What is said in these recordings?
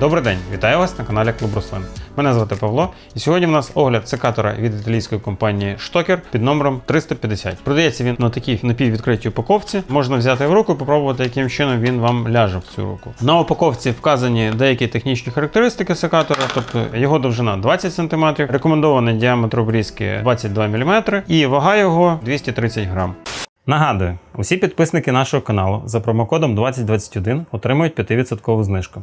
Добрий день, вітаю вас на каналі Клуб Руслин. Мене звати Павло, і сьогодні в нас огляд секатора від італійської компанії Штокер під номером 350. Продається він на такій напіввідкритій упаковці. Можна взяти в руку і попробувати, яким чином він вам ляже в цю руку. На упаковці вказані деякі технічні характеристики секатора, тобто його довжина 20 см, рекомендований діаметр обрізки 22 мм і вага його 230 грам. Нагадую, усі підписники нашого каналу за промокодом 2021 отримують 5% знижку.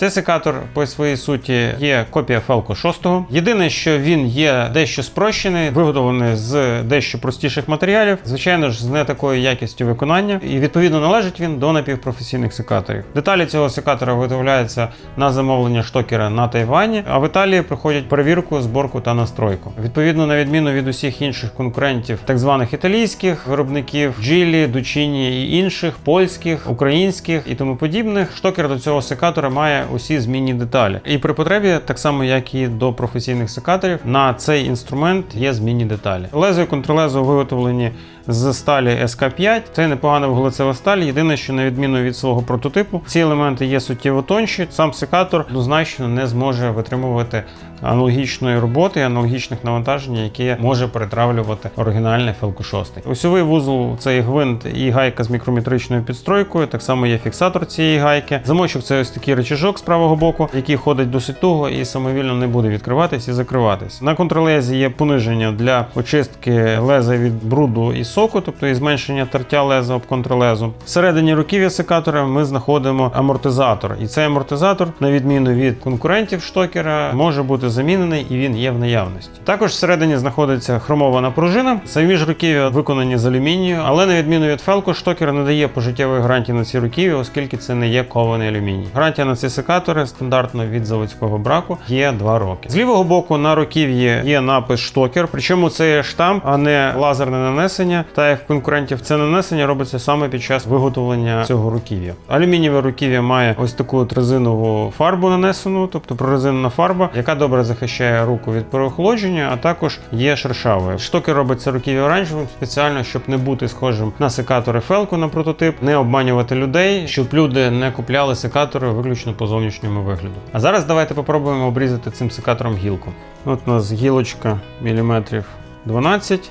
Цей секатор по своїй суті є копія Falco 6. Єдине, що він є дещо спрощений, виготовлений з дещо простіших матеріалів, звичайно ж, з не такою якістю виконання, і відповідно належить він до напівпрофесійних секаторів. Деталі цього секатора виготовляються на замовлення штокера на Тайвані, а в Італії проходять перевірку, зборку та настройку. Відповідно, на відміну від усіх інших конкурентів, так званих італійських виробників, Джилі, Дучіні і інших, польських, українських і тому подібних, штокер до цього секатора має усі змінні деталі. І при потребі, так само як і до професійних секаторів, на цей інструмент є змінні деталі. Лезо і контрлезо виготовлені з сталі СК5. Це непогана вуглецева сталь. Єдине, що на відміну від свого прототипу, ці елементи є суттєво тонші. Сам секатор однозначно не зможе витримувати аналогічної роботи, аналогічних навантажень, які може перетравлювати оригінальний Felco 6. Осьовий вузол це і гвинт і гайка з мікрометричною підстройкою. Так само є фіксатор цієї гайки. Замочок це ось такий речажок з правого боку, який ходить досить туго і самовільно не буде відкриватись і закриватись. На контролезі є пониження для очистки леза від бруду і соку, тобто і зменшення тертя леза об контролезу. Всередині руків'я секатора ми знаходимо амортизатор, і цей амортизатор, на відміну від конкурентів штокера, може бути замінений і він є в наявності. Також всередині знаходиться хромована пружина. Самі ж руків'я виконані з алюмінію, але на відміну від Felco, штокер не дає пожиттєвої гарантії на ці руків'я, оскільки це не є кований алюміній. Гарантія на ці секатори стандартно від заводського браку є 2 роки. З лівого боку на руків'ї є напис штокер, причому це є штамп, а не лазерне нанесення. Та як в конкурентів це нанесення робиться саме під час виготовлення цього руків'я. Алюмінієве руків'я має ось таку от резинову фарбу нанесену, тобто прорезинена фарба, яка добре захищає руку від переохолодження, а також є шершавою. Штокер робиться руків'я оранжевим спеціально, щоб не бути схожим на секатори Felco на прототип, не обманювати людей, щоб люди не купляли секатори виключно по зовнішньому вигляду. А зараз давайте попробуємо обрізати цим секатором гілку. От у нас гілочка міліметрів 12.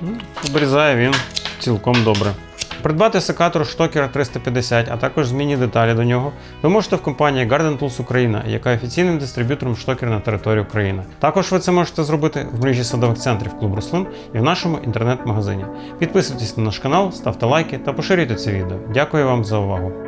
Ну, Обрізає він цілком добре. Придбати секатор Штокера 350, а також змінні деталі до нього, ви можете в компанії Garden Tools Україна, яка офіційним дистриб'ютором штокера на території України. Також ви це можете зробити в мережі садових центрів Клуб Руслин і в нашому інтернет-магазині. Підписуйтесь на наш канал, ставте лайки та поширюйте це відео. Дякую вам за увагу.